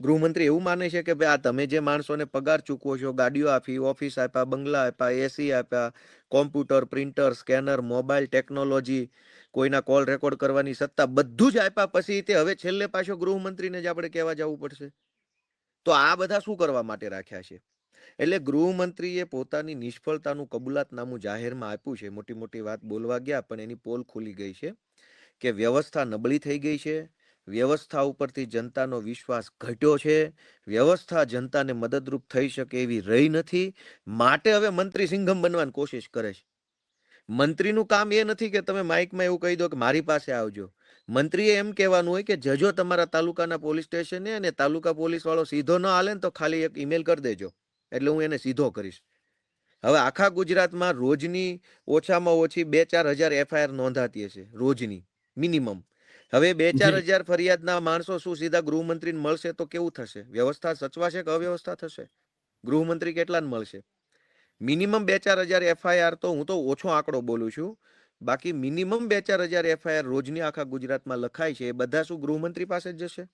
ગૃહમંત્રી એવું માને છે કે ભાઈ આ તમે જે માણસોને પગાર ચૂકવો છો, ગાડીઓ આપી, ઓફિસ આપ્યા, બંગલા આપ્યા એસી આપ્યા, computer, printer, scanner, mobile, technology, કોઈના કોલ રેકોર્ડ કરવાની સત્તા બધું જ આપ્યા પછી તે હવે છેલ્લે પાછો ગૃહમંત્રીને જ આપણે કહેવા જવું પડશે. તો આ બધા શું કરવા માટે રાખ્યા છે? એટલે ગૃહમંત્રીએ પોતાની નિષ્ફળતાનું કબૂલાતનામું જાહેરમાં આપ્યું છે. મોટી મોટી વાત બોલવા ગયા, પણ એની પોલ ખુલી ગઈ છે કે વ્યવસ્થા નબળી થઈ ગઈ છે વ્યવસ્થા ઉપરથી જનતાનો વિશ્વાસ ઘટ્યો છે. વ્યવસ્થા જનતાને મદદરૂપ થઈ શકે એવી રહી નથી. માટે હવે મંત્રી સિંઘમ બનવાની કોશિશ કરે છે. મંત્રીનું કામ એ નથી કે તમે માઇકમાં એવું કહી દો કે મારી પાસે આવજો. મંત્રીએ એમ કહેવાનું હોય કે જજો તમારા તાલુકાના પોલીસ સ્ટેશને અને તાલુકા પોલીસ વાળો સીધો ન હાલે ને તો ખાલી એક ઈમેલ કરી દેજો. એટલે હું એને સીધો કરીશ. હવે આખા ગુજરાતમાં રોજની ઓછામાં ઓછી બે ચાર હજાર એફઆઈઆર નોંધાતી હશે. રોજની. મિનિમમ. હવે બે ચાર હજાર ફરિયાદના માણસો શું સીધા ગૃહમંત્રીને મળશે તો કેવું થશે? વ્યવસ્થા સચવાશે કે અવ્યવસ્થા થશે? ગૃહમંત્રી કેટલાને મળશે? મિનિમમ બે ચાર હજાર એફઆઈઆર તો હું તો ઓછો આંકડો બોલું છું. બાકી મિનિમમ બે ચાર હજાર એફઆઈઆર રોજની આખા ગુજરાતમાં લખાય છે એ બધા શું ગૃહમંત્રી પાસે જ જશે?